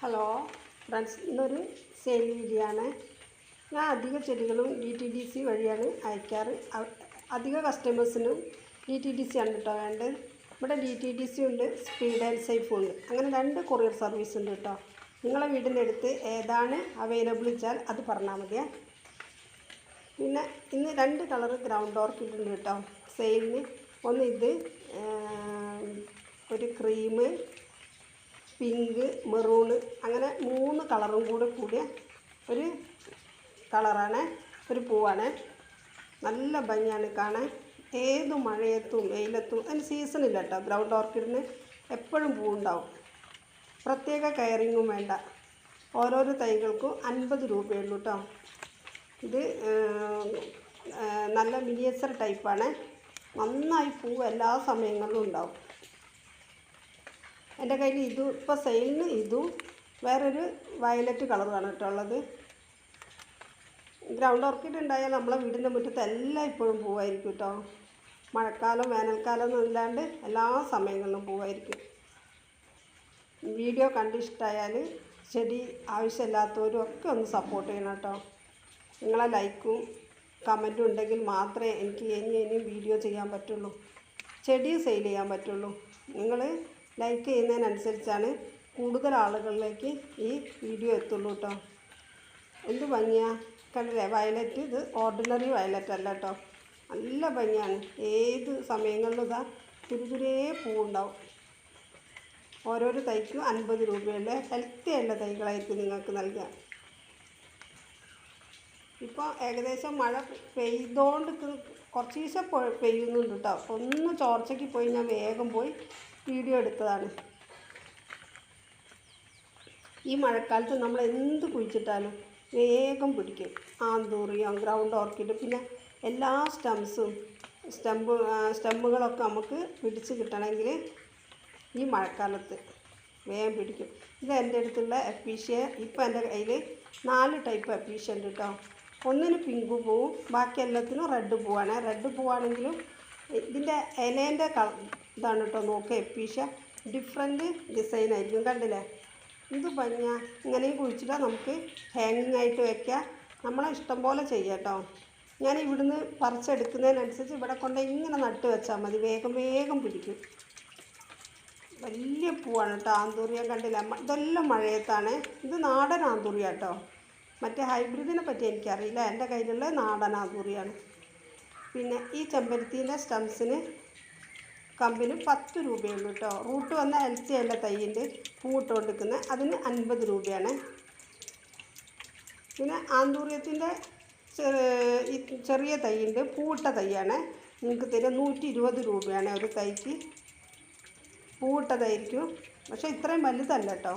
Hello friends ഇന്നൊരു sale video ആണ്. ഞാൻ അധിക ചെടികളും ഡി ടി ഡി സി വഴിയാണ് അയക്കാറ്. അധിക കസ്റ്റമേഴ്സിനും ഡി ടി ഡി സി ആണ് കേട്ടോ വേണ്ടത്. ഇവിടെ ഡി ടി ഡി സി ഉണ്ട് സ്പീഡ് ആൻഡ് സേഫും ഉണ്ട്. അങ്ങനെ രണ്ട് കൊറിയർ സർവീസ് ഉണ്ട് കേട്ടോ. നിങ്ങളെ വീടിന്റെ അടുത്ത് ഏതാണ് അവൈലബിൾ വെച്ചാൽ അത് പറഞ്ഞാൽ മതിയേ. പിന്നെ ഇന്ന് രണ്ട് കളർ ഗ്രൗണ്ട് ഓർക്കിഡ് ഉണ്ട് കേട്ടോ. സെയിലിന് ഒന്ന് ഇത് ഒരു ക്രീം പിങ്ക് മെറൂണ് അങ്ങനെ മൂന്ന് കളറും കൂടെ കൂടിയ ഒരു കളറാണ് ഒരു പൂവാണ്. നല്ല ഭംഗിയാണ് കാണാൻ. ഏത് മഴയത്തും വെയിലത്തും അതിന് സീസണില്ല കേട്ടോ. ഗ്രൗണ്ട് ഓർക്കിഡിന് എപ്പോഴും പൂവുണ്ടാവും. പ്രത്യേക കെയറിങ്ങും വേണ്ട. ഓരോരോ തൈകൾക്കും അൻപത് രൂപയുള്ളൂ കേട്ടോ. ഇത് നല്ല മിനിയേച്ചർ ടൈപ്പാണ് നന്നായി പൂവ് എല്ലാ സമയങ്ങളിലും ഉണ്ടാവും. എന്റെ കയ്യിൽ ഇതും ഇപ്പോൾ സെയിലിന് ഇതും വേറൊരു വയലറ്റ് കളറുമാണ് കേട്ടോ ഉള്ളത്. ഗ്രൗണ്ട് ഓർക്കിഡ് ഉണ്ടായാൽ നമ്മളെ വീടിന്റെ മുറ്റത്ത് എല്ലാം ഇപ്പോഴും പൂവായിരിക്കും കേട്ടോ. മഴക്കാലം വേനൽക്കാലം എന്നില്ലാണ്ട് എല്ലാ സമയങ്ങളിലും പൂവായിരിക്കും. വീഡിയോ കണ്ട് ഇഷ്ടമായാൽ ചെടി ആവശ്യമില്ലാത്തവരും ഒക്കെ ഒന്ന് സപ്പോർട്ട് ചെയ്യണം കേട്ടോ. നിങ്ങളെ ലൈക്കും കമന്റും ഉണ്ടെങ്കിൽ മാത്രമേ എനിക്ക് ഇനി ഇനിയും വീഡിയോ ചെയ്യാൻ പറ്റുള്ളൂ. ചെടി സെയിൽ ചെയ്യാൻ പറ്റുള്ളൂ. നിങ്ങൾ ലൈക്ക് ചെയ്യുന്നതിനനുസരിച്ചാണ് കൂടുതൽ ആളുകളിലേക്ക് ഈ വീഡിയോ എത്തുള്ളൂ കേട്ടോ എന്ത് ഭംഗിയാ? കണ്ടില്ലേ? വയലറ്റ് ഇത് ഓർഡിനറി വയലറ്റ് അല്ല കേട്ടോ നല്ല ഭംഗിയാണ്. ഏത് സമയങ്ങളിലും ഇതാ തുരുതുരേ പൂവുണ്ടാവും. ഓരോരോ തൈക്കും അൻപത് രൂപയുള്ള ഹെൽത്തി അല്ല തൈകളായിരിക്കും നിങ്ങൾക്ക് നൽകുക. ഇപ്പോൾ ഏകദേശം മഴ പെയ്തോണ്ട് കുറച്ച് ദിവസം പെയ്യുന്നുണ്ട് കേട്ടോ ഒന്ന് ചോർച്ചയ്ക്ക് പോയി ഞാൻ വേഗം പോയി വീഡിയോ എടുത്തതാണ്. ഈ മഴക്കാലത്ത് നമ്മൾ എന്ത് കുഴിച്ചിട്ടാലും വേഗം പിടിക്കും. ആന്തൂറിയം ഗ്രൗണ്ട് ഓർക്കിഡ് പിന്നെ എല്ലാ സ്റ്റംസും സ്റ്റമ്പ് സ്റ്റമ്പുകളൊക്കെ നമുക്ക് പിടിച്ച് കിട്ടണമെങ്കിൽ ഈ മഴക്കാലത്ത് വേഗം പിടിക്കും. ഇത് എന്റെ അടുത്തുള്ള അപ്പീഷ്യ ഇപ്പോൾ എന്റെ കയ്യിൽ നാല് ടൈപ്പ് അപ്പീഷ്യ ഉണ്ട് കേട്ടോ ഒന്നിന് പിങ്ക് പൂവും ബാക്കി എല്ലാത്തിനും റെഡ് പൂവാണ്. റെഡ് പൂവാണെങ്കിലും ഇതിന്റെ ഇലേന്റെ കള ഇതാണ് കേട്ടോ. നോക്കുക എപ്പീഷ. ഡിഫറെന്റ് ഡിസൈൻ ആയിരിക്കും കണ്ടില്ലേ? ഇത് പഞ്ഞ ഇങ്ങനെയും കുഴിച്ചിട്ടാൽ നമുക്ക് ഹാങ്ങിങ് ആയിട്ട് വയ്ക്കാം നമ്മളെ ഇഷ്ടം പോലെ ചെയ്യാം കേട്ടോ. ഞാൻ ഇവിടുന്ന് പറിച്ചെടുക്കുന്നതിനനുസരിച്ച് ഇവിടെ കൊണ്ട് ഇങ്ങനെ നട്ട് വെച്ചാൽ മതി. വേഗം വേഗം പിടിക്കും. വലിയ പൂവാണ് കേട്ടോ. ആന്തൂറിയ കണ്ടില്ല. ഇതെല്ലാം മഴയത്താണ്. ഇത് നാടൻ ആന്തൂറിയ കേട്ടോ. മറ്റേ ഹൈബ്രിഡിനെ പറ്റി എനിക്കറിയില്ല. എന്റെ കയ്യിലുള്ള നാടൻ ആന്തൂറിയാണ്. പിന്നെ ഈ ചെമ്പരത്തീന്റെ സ്റ്റംസിന് കമ്പിന് പത്ത് രൂപയുള്ളൂ കേട്ടോ. റൂട്ട് വന്ന എൽസി അല്ല തയ്യിന്റെ പൂട്ട് കൊടുക്കുന്നത് അതിന് അൻപത് രൂപയാണ്. പിന്നെ ആന്തൂര്യത്തിന്റെ ചെറിയ തൈയുണ്ട് പൂട്ട തൈയാണ് നിങ്ങൾക്ക് തരുക നൂറ്റി ഇരുപത് രൂപയാണ് ഒരു തൈക്ക്. പൂവിട്ടതായിരിക്കും. പക്ഷേ ഇത്രയും വലുതല്ല കേട്ടോ.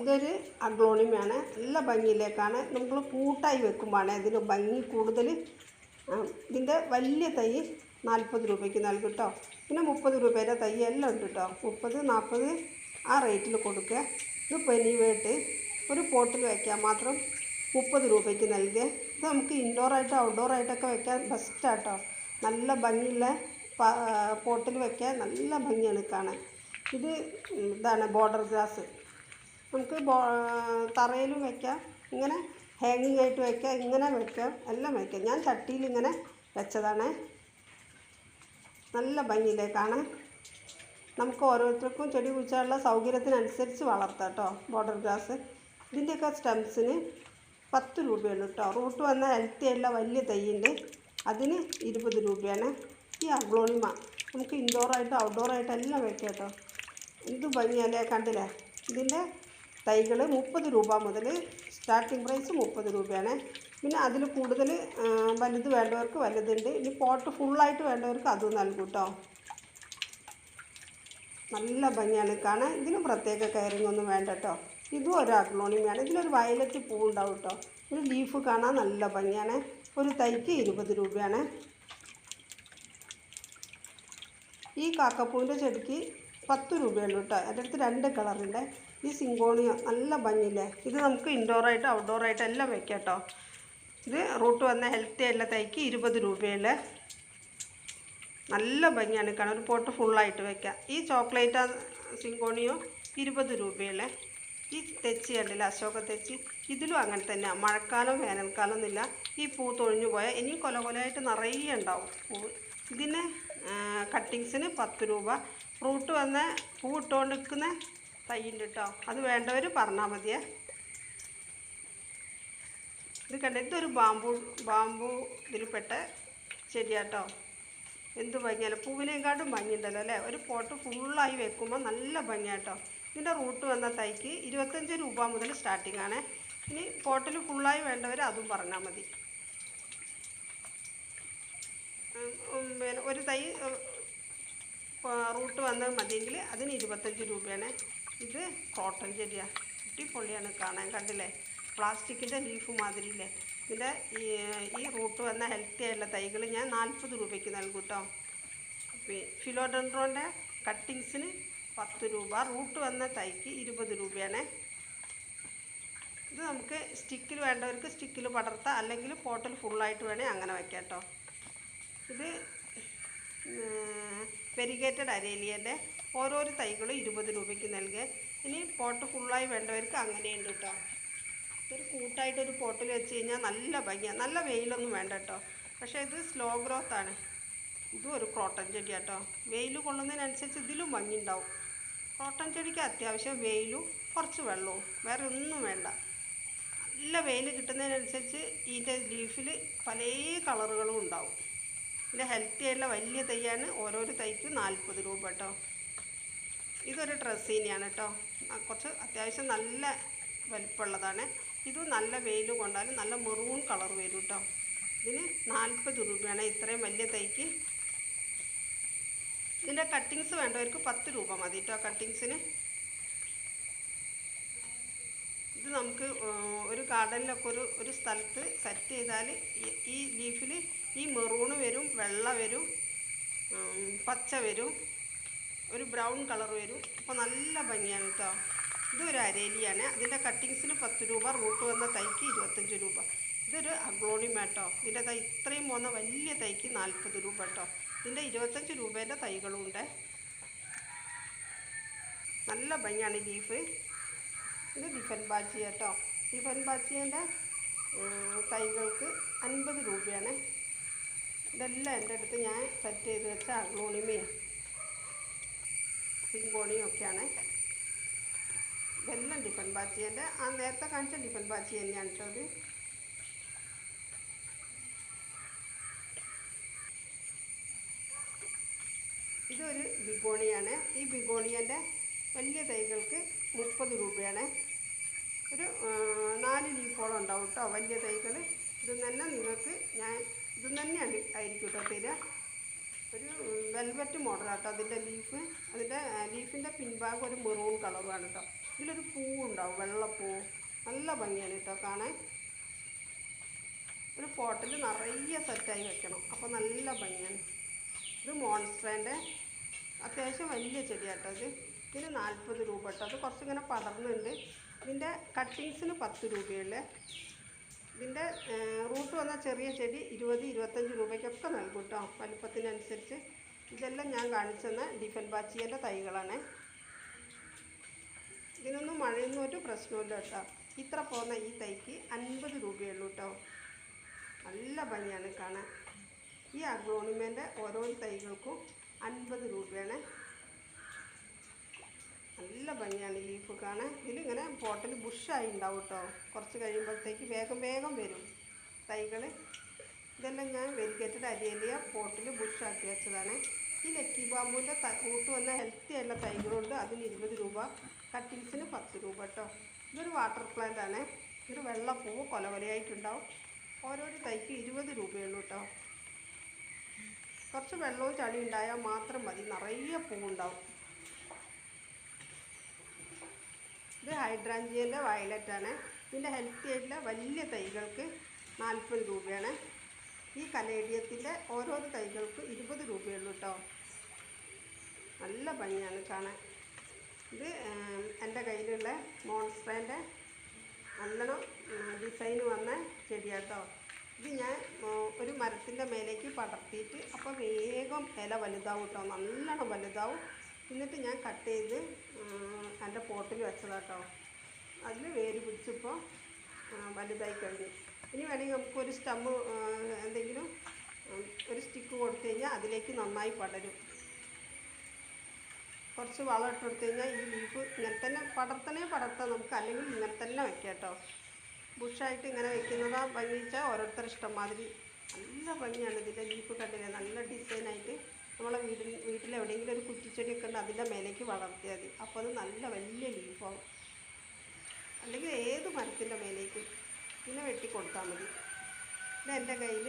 ഇതൊരു അഗ്ലോണിമയാണ് നല്ല ഭംഗിയിലേക്കാണ് നമ്മൾ പൂട്ടായി വെക്കുമ്പോഴാണ് ഇതിന് ഭംഗി കൂടുതൽ. ഇതിന്റെ വലിയ തൈ നാൽപ്പത് രൂപയ്ക്ക് നൽകും കേട്ടോ പിന്നെ മുപ്പത് രൂപയുടെ തൈ എല്ലാം ഉണ്ട് കേട്ടോ മുപ്പത് നാൽപ്പത് ആ റേറ്റിൽ കൊടുക്കുക. ഇത് പെനിവേട്ട് ഒരു പോട്ടിൽ വയ്ക്കാൻ മാത്രം മുപ്പത് രൂപയ്ക്ക് നൽകുക. ഇത് നമുക്ക് ഇൻഡോറായിട്ടോ ഔട്ട്ഡോറായിട്ടൊക്കെ വെക്കാൻ ബെസ്റ്റാട്ടോ നല്ല ഭംഗിയുള്ള പോട്ടിൽ വയ്ക്കാൻ നല്ല ഭംഗിയാണ് കാണാൻ. ഇത് ഇതാണ് ബോർഡർ ഗ്ലാസ് നമുക്ക് തറയിലും വയ്ക്കാം ഇങ്ങനെ ഹാങ്ങിങ് ആയിട്ട് വയ്ക്കാം ഇങ്ങനെ വയ്ക്കാം എല്ലാം വയ്ക്കാം ഞാൻ ചട്ടിയിൽ ഇങ്ങനെ വെച്ചതാണ്. നല്ല ഭംഗിയിലേ കാണാൻ? നമുക്ക് ഓരോരുത്തർക്കും ചെടി കുഴിച്ചാലുള്ള സൗകര്യത്തിനനുസരിച്ച് വളർത്താം കേട്ടോ ബോർഡർ ഗ്രാസ് ഇതിന്റെയൊക്കെ സ്റ്റെംസിന് പത്ത് രൂപയുള്ളൂ കേട്ടോ. റൂട്ട് വന്ന ഹെൽത്തി ആയിട്ടുള്ള വലിയ തൈയുണ്ട്. അതിന് ഇരുപത് രൂപയാണ്. ഈ അഗ്ലോണിമ നമുക്ക് ഇൻഡോറായിട്ട് ഔട്ട്ഡോറായിട്ട് എല്ലാം വെക്കാം കേട്ടോ. എന്ത് ഭംഗിയല്ലേ കണ്ടില്ലേ? ഇതിന്റെ തൈകൾ മുപ്പത് രൂപ മുതൽ സ്റ്റാർട്ടിംഗ് പ്രൈസ് മുപ്പത് രൂപയാണ്. പിന്നെ അതിൽ കൂടുതൽ വലുത് വേണ്ടവർക്ക് വലുതുണ്ട്. ഇനി പോട്ട് ഫുള്ളായിട്ട് വേണ്ടവർക്ക് അതും നൽകും കേട്ടോ നല്ല ഭംഗിയാണ് കാണാൻ. ഇതിന് പ്രത്യേക കയറിങ് ഒന്നും വേണ്ട കേട്ടോ ഇതും ഒരു വേണം ഇതിലൊരു വയലറ്റ് പൂ ഉണ്ടാവും കേട്ടോ ഒരു ലീഫ് കാണാൻ നല്ല ഭംഗിയാണ്. ഒരു തൈക്ക് ഇരുപത് രൂപയാണ്. ഈ കാക്കപ്പൂവിന്റെ ചെടിക്ക് പത്ത് രൂപയുള്ളൂ കേട്ടോ എന്റെ അടുത്ത് രണ്ട് കളറുണ്ട് ഈ സിങ്കോണിയ നല്ല ഭംഗിയില്ലേ? ഇത് നമുക്ക് ഇൻഡോറായിട്ട് ഔട്ട്ഡോറായിട്ട് എല്ലാം വെക്കാം കേട്ടോ ഇത് റൂട്ട് വന്ന ഹെൽത്തി എല്ലാം തൈക്ക് ഇരുപത് രൂപയുള്ള നല്ല ഭംഗിയാണ് കാണാൻ. ഒരു പോട്ട് ഫുള്ളായിട്ട് വെക്കാം. ഈ ചോക്ലേറ്റ് സിങ്കോണിയോ ഇരുപത് രൂപയുള്ള ഈ തെച്ചി കണ്ടില്ല അശോക തെച്ചി? ഇതിലും അങ്ങനെ തന്നെയാണ് മഴക്കാലം വേനൽക്കാലം എന്നില്ല. ഈ പൂ തൊഴിഞ്ഞു പോയാൽ ഇനിയും കൊല കൊലയായിട്ട് നിറയെ ഉണ്ടാവും. പൂ ഇതിന് കട്ടിങ്സിന് പത്ത് രൂപ. ഫ്രൂട്ട് വന്ന് പൂ ഇട്ടുകൊണ്ട് നിൽക്കുന്ന തൈയുണ്ട് കേട്ടോ അത് വേണ്ടവർ പറഞ്ഞാൽ മതിയേ. ഇത് കണ്ട? ഇതൊരു ബാമ്പു ബാമ്പു ഇതിൽപ്പെട്ട ചെടിയാട്ടോ. എന്ത് ഭംഗിയല്ല പൂവിനേക്കാട്ടും ഭംഗിയുണ്ടല്ലോ അല്ലേ? ഒരു പോട്ട് ഫുള്ളായി വെക്കുമ്പോൾ നല്ല ഭംഗിയാട്ടോ. ഇതിന്റെ റൂട്ട് വന്ന തൈക്ക് ഇരുപത്തഞ്ച് രൂപ മുതൽ സ്റ്റാർട്ടിംഗ് ആണ്. ഇനി പോട്ടിൽ ഫുള്ളായി വേണ്ടവർ അതും പറഞ്ഞാൽ മതി. പിന്നെ ഒരു തൈ റൂട്ട് വന്നത് മതിയെങ്കിൽ അതിന് ഇരുപത്തഞ്ച് രൂപയാണ്. ഇത് കോട്ടൺ ചെടിയാണ് കുട്ടിപ്പൊള്ളിയാണ് കാണാൻ കണ്ടില്ലേ? പ്ലാസ്റ്റിക്കിന്റെ ലീഫ് മാതിരിയില്ലേ? ഇതിന്റെ ഈ ഈ റൂട്ട് വന്ന ഹെൽത്തി ആയുള്ള തൈകൾ ഞാൻ നാൽപ്പത് രൂപയ്ക്ക് നൽകും കേട്ടോ ഫിലോഡൻഡ്രോന്റെ കട്ടിങ്സിന് പത്ത് രൂപ. റൂട്ട് വന്ന തൈക്ക് ഇരുപത് രൂപയാണ്. ഇത് നമുക്ക് സ്റ്റിക്കിൽ വേണ്ടവർക്ക് സ്റ്റിക്കിൽ പടർത്താം. അല്ലെങ്കിൽ പോട്ടൽ ഫുള്ളായിട്ട് വേണേൽ അങ്ങനെ വയ്ക്കാം കേട്ടോ ഇത് വെരിഗേറ്റഡ് അരേലിയന്റെ ഓരോരോ തൈകളും ഇരുപത് രൂപയ്ക്ക് നൽകുക ഇനി പോട്ട് ഫുള്ളായി വേണ്ടവർക്ക് അങ്ങനെയുണ്ട് കേട്ടോ ഒരു കൂട്ടായിട്ടൊരു പോട്ടിൽ വെച്ച് കഴിഞ്ഞാൽ നല്ല ഭംഗിയാണ് നല്ല വെയിലൊന്നും വേണ്ട കേട്ടോ പക്ഷേ ഇത് സ്ലോ ഗ്രോത്ത് ആണ്. ഇതും ഒരു ക്രോട്ടൺ ചെടിയാണ് കേട്ടോ വെയിൽ കൊള്ളുന്നതിനനുസരിച്ച് ഇതിലും ഭംഗി ഉണ്ടാവും ക്രോട്ടൺ ചെടിക്ക് അത്യാവശ്യം വെയിലും കുറച്ച് വെള്ളവും. വേറെ ഒന്നും വേണ്ട. നല്ല വെയിൽ കിട്ടുന്നതിനനുസരിച്ച് ഇതിന്റെ ലീഫിൽ പല കളറുകളും ഉണ്ടാവും. ഇതിന്റെ ഹെൽത്തി ആയിട്ടുള്ള വലിയ തൈയാണ്. ഓരോരോ തൈക്കും നാൽപ്പത് രൂപ കേട്ടോ ഇതൊരു ഡ്രസ്സീനിയാണ് കേട്ടോ കുറച്ച് അത്യാവശ്യം നല്ല വലിപ്പമുള്ളതാണ്. ഇത് നല്ല വെയിൽ കൊണ്ടാൽ നല്ല മെറൂൺ കളർ വരും കേട്ടോ ഇതിന് നാൽപ്പത് രൂപയാണ്. ഇത്രയും വലിയ തൈക്ക്. ഇതിന്റെ കട്ടിങ്സ് വേണ്ടവർക്ക് പത്ത് രൂപ മതി കേട്ടോ കട്ടിങ്സിന് ഇത് നമുക്ക് ഒരു ഗാർഡനിലൊക്കെ ഒരു ഒരു സ്ഥലത്ത് സെറ്റ് ചെയ്താൽ ഈ- ലീഫിൽ ഈ മെറൂണ് വരും വെള്ള വരും പച്ച വരും. ഒരു ബ്രൗൺ കളർ വരും. അപ്പോൾ നല്ല ഭംഗിയാണ് കേട്ടോ ഇതൊരു അരേലിയാണ്. അതിന്റെ കട്ടിങ്സിന് പത്ത് രൂപ റൂട്ട് വന്ന തൈക്ക് ഇരുപത്തഞ്ച് രൂപ. ഇതൊരു അഗ്ലോണിമ കേട്ടോ ഇതിന്റെ തൈ ഇത്രയും പോകുന്ന വലിയ തൈക്ക് നാൽപ്പത് രൂപ കേട്ടോ ഇതിന്റെ ഇരുപത്തഞ്ച് രൂപേന്റെ തൈകളും ഉണ്ട് നല്ല ഭംഗിയാണ് ലീഫ്. ഇത് ഡിഫൻ ബാച്ചി കേട്ടോ ഡിഫൻ ബാച്ചിന്റെ തൈകൾക്ക് അൻപത് രൂപയാണ്. ഇതെല്ലാം എന്റെ അടുത്ത് ഞാൻ സെറ്റ് ചെയ്ത് വെച്ച അഗ്ലോണിമയും. പിങ്കോണിയും ഒക്കെയാണ്. ഇതെല്ലാം ഡിഫൻ ബാച്ചിന്റെ ആ നേരത്തെ കാണിച്ച ഡിഫൻ ബാച്ചി തന്നെയാണ് കേട്ടോ ഇത്. ഇതൊരു ബിഗോണിയാണ്. ഈ ബിഗോണിയന്റെ വലിയ തൈകൾക്ക് മുപ്പത് രൂപയാണ്. ഒരു നാല് ലീഫോളം ഉണ്ടാവും കേട്ടോ വലിയ തൈകൾ. ഇത് തന്നെ നിങ്ങൾക്ക് ഞാൻ ഇത് തന്നെയാണ് ആയിരിക്കും കേട്ടോ തരിക. ഒരു വെൽവെറ്റ് മോഡലാട്ടോ അതിന്റെ ലീഫ് അതിന്റെ ലീഫിന്റെ പിൻഭാഗം ഒരു മെറൂൺ കളറുമാണ് കേട്ടോ ഇതിലൊരു പൂവുണ്ടാവും വെള്ളപ്പൂ. നല്ല ഭംഗിയാണ് കേട്ടോ കാണാൻ. ഒരു പോട്ടിൽ നിറയെ സെറ്റായി വെക്കണം. അപ്പോൾ നല്ല ഭംഗിയാണ്. ഇത് മോൺസ്ട്രേന്റെ അത്യാവശ്യം വലിയ ചെടിയാട്ടോ ഇത്. ഇതിന് നാൽപ്പത് രൂപ കേട്ടോ അത് കുറച്ചിങ്ങനെ പടർന്നുണ്ട്. ഇതിന്റെ കട്ടിങ്സിന് പത്ത് രൂപയുള്ളേ ഇതിന്റെ റൂട്ട് വന്ന ചെറിയ ചെടി ഇരുപത് ഇരുപത്തഞ്ച് രൂപയ്ക്കൊക്കെ നൽകും കേട്ടോ. വലുപ്പത്തിനനുസരിച്ച്. ഇതെല്ലാം ഞാൻ കാണിച്ചെന്ന ഡിഫൻ ബാച്ചിയന്റെ തൈകളാണ്. ഇതിനൊന്നും മഴയൊന്നും ഒരു പ്രശ്നമില്ല കേട്ടോ. ഇത്ര പോകുന്ന ഈ തൈക്ക് അൻപത് രൂപയുള്ളൂ കേട്ടോ. നല്ല ഭംഗിയാണ് കാണാൻ. ഈ അഗ്രോണിമേന്റെ ഓരോ തൈകൾക്കും അൻപത് രൂപയാണ്. നല്ല ഭംഗിയാണ് ലീഫ് കാണാൻ. ഇതിലിങ്ങനെ പോട്ടിൽ ബുഷായി ഉണ്ടാവും കേട്ടോ കുറച്ച് കഴിയുമ്പോഴത്തേക്ക് വേഗം വേഗം വരും. തൈകൾ ഇതെല്ലാം ഞാൻ വെരിക്കേറ്റഡ് അരിയലിയ പോട്ടിൽ ബുഷാക്കി വെച്ചതാണ്. ഈ ലക്കി ബാമ്പുവിന്റെ കൂട്ട് വന്ന ഹെൽത്തി ആയിട്ടുള്ള തൈകളുണ്ട്. അതിന് ഇരുപത് രൂപ. കട്ടിങ്സിന് പത്ത് രൂപ കേട്ടോ ഇതൊരു വാട്ടർ പ്ലാന്റ് ആണ്. ഇതൊരു വെള്ളപ്പൂവ് കൊലവലയായിട്ടുണ്ടാവും ഓരോരോ തൈക്ക് ഇരുപത് രൂപയുള്ളൂ കേട്ടോ കുറച്ച് വെള്ളവും ചളി ഉണ്ടായാൽ മാത്രം മതി. നിറയെ പൂവുണ്ടാവും. ഇത് ഹൈഡ്രാഞ്ചിയന്റെ ആണ് ഇതിന്റെ ഹെൽത്തി ആയിട്ടുള്ള വലിയ തൈകൾക്ക് നാൽപ്പത് രൂപയാണ്. ഈ കലേഡിയത്തിന്റെ ഓരോ തൈകൾക്ക് ഇരുപത് രൂപയുള്ളൂ കേട്ടോ നല്ല ഭംഗിയാണ് കാണാൻ. ഇത് എന്റെ കയ്യിലുള്ള മോൺസ്ട്രേന്റെ നല്ലോണം ഡിസൈൻ വന്ന ചെടിയാട്ടോ ഇത് ഞാൻ ഒരു മരത്തിന്റെ മേലേക്ക് പടർത്തിയിട്ട് അപ്പോൾ വേഗം ഇല വലുതാവും കേട്ടോ നല്ലോണം വലുതാവും. എന്നിട്ട് ഞാൻ കട്ട് ചെയ്ത് എന്റെ പോട്ടിൽ വെച്ചതാട്ടോ. അതിൽ വേര് പിടിച്ചപ്പോൾ വലുതായി കഴിഞ്ഞു ഇനി വേണമെങ്കിൽ നമുക്ക് ഒരു സ്റ്റമ്പ് എന്തെങ്കിലും ഒരു സ്റ്റിക്ക് കൊടുത്തു കഴിഞ്ഞാൽ അതിലേക്ക് നന്നായി പടരും. കുറച്ച് വളം ഇട്ട് കൊടുത്തു കഴിഞ്ഞാൽ ഈ ലീഫ് ഇങ്ങനെ തന്നെ പടർത്തണേ പടർത്താം നമുക്ക് അല്ലെങ്കിൽ ഇങ്ങനെ തന്നെ വെക്കാം കേട്ടോ ബുഷായിട്ട് ഇങ്ങനെ വെക്കുന്നതാ ഭംഗിച്ചാൽ ഓരോരുത്തർ ഇഷ്ടം മാതിരി. നല്ല ഭംഗിയാണ് ഇതിന്റെ ലീഫ് കണ്ടില്ലേ? നല്ല ഡിസൈനായിട്ട് നമ്മളെ വീട്ടിൽ എവിടെയെങ്കിലും ഒരു കുറ്റിച്ചെടിയൊക്കെ ഉണ്ട് അതിന്റെ മേലേക്ക് വളർത്തിയാൽ മതി. അപ്പോൾ അത് നല്ല വലിയ ലീഫാവും. അല്ലെങ്കിൽ ഏത് മരത്തിന്റെ മേലേക്ക് പിന്നെ വെട്ടിക്കൊടുത്താൽ മതി. പിന്നെ എന്റെ കയ്യിൽ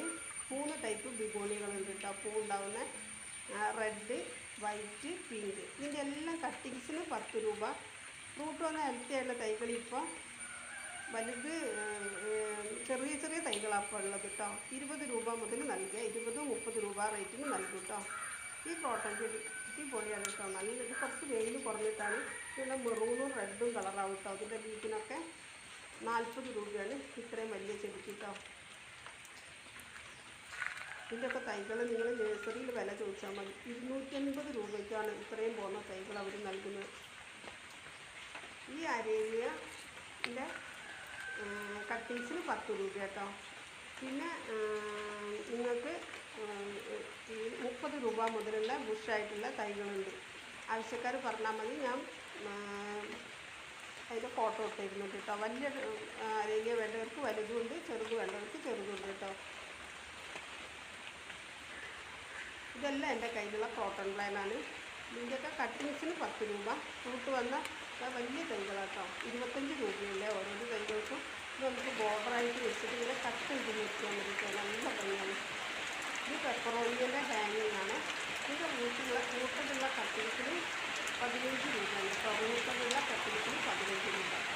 മൂന്ന് ടൈപ്പ് ബിഗോണികളുണ്ട് കേട്ടോ. പൂ ഉണ്ടാവുന്ന റെഡ് വൈറ്റ് പിങ്ക്. ഇതിന്റെ എല്ലാം കട്ടിങ്സിന് പത്ത് രൂപ. റൂട്ട് വന്ന ഹെൽത്തി ആയിട്ടുള്ള തൈകൾ ഇപ്പോൾ വലുത് ചെറിയ ചെറിയ തൈകളാണ് ഇപ്പോൾ ഉള്ളത് കേട്ടോ. ഇരുപത് രൂപ മുതൽ നൽകുക. ഇരുപത് മുപ്പത് രൂപ റേറ്റിന് നൽകും കേട്ടോ. ഈ കോട്ടൺ ചെടി അടിപൊളിയാണ് കേട്ടോ നല്ല ഇത് കുറച്ച് വെയിൽ കുറഞ്ഞിട്ടാണ് പിന്നെ മെറൂണും റെഡും കളറാവും കേട്ടോ അതിന്റെ ലീഫിനൊക്കെ നാൽപ്പത് രൂപയാണ്. ഇത്രയും വലിയ ചെടിക്ക് കേട്ടോ ഇതിന്റെയൊക്കെ തൈകൾ നിങ്ങൾ നഴ്സറിയിൽ വില ചോദിച്ചാൽ മതി. ഇരുന്നൂറ്റി അൻപത് രൂപയ്ക്കാണ് ഇത്രയും പോകുന്ന തൈകൾ അവർ നൽകുന്നത്. ഈ അരേലിയന്റെ കട്ടിങ്സിന് പത്ത് രൂപ കേട്ടോ. പിന്നെ നിങ്ങൾക്ക് മുപ്പത് രൂപ മുതലുള്ള ബുഷായിട്ടുള്ള തൈകളുണ്ട്. ആവശ്യക്കാർ പറഞ്ഞാൽ മതി. ഞാൻ അതിന്റെ ഫോട്ടോ ഇട്ടിരുന്നു കേട്ടോ. വലിയ അരേലിയ വേണ്ടവർക്ക് വലുതുമുണ്ട് ചെറുത് വേണ്ടവർക്ക് ചെറുതുണ്ട് കേട്ടോ. ഇതെല്ലാം എന്റെ കയ്യിലുള്ള കോട്ടൺ പ്ലാനാണ് ഇതിന്റെയൊക്കെ കട്ടിങ്സിന് പത്ത് രൂപ. ഫ്രൂട്ട് വന്ന വലിയ തൈകളാട്ടോ ഇരുപത്തഞ്ച് രൂപയല്ലേ ഓരോരോ തൈകൾക്കും. ഇത് നമുക്ക് ബോർഡറായിട്ട് വെച്ചിട്ട് ഇങ്ങനെ കട്ട് ചെയ്ത് വെച്ചാൽ മതി കേട്ടോ. നല്ല ഭംഗിയാണ് ഇത് പെപ്പറോണിയന്റെ ഹാങ്ങിങ് ആണ് ഇത് വീട്ടിലുള്ള കൂട്ടത്തിലുള്ള കത്തിരിക്കലും പതിനഞ്ച് രൂപയാണ്. കേട്ടോ വീട്ടിലുള്ള കത്തിരിക്കലും പതിനഞ്ച് രൂപ.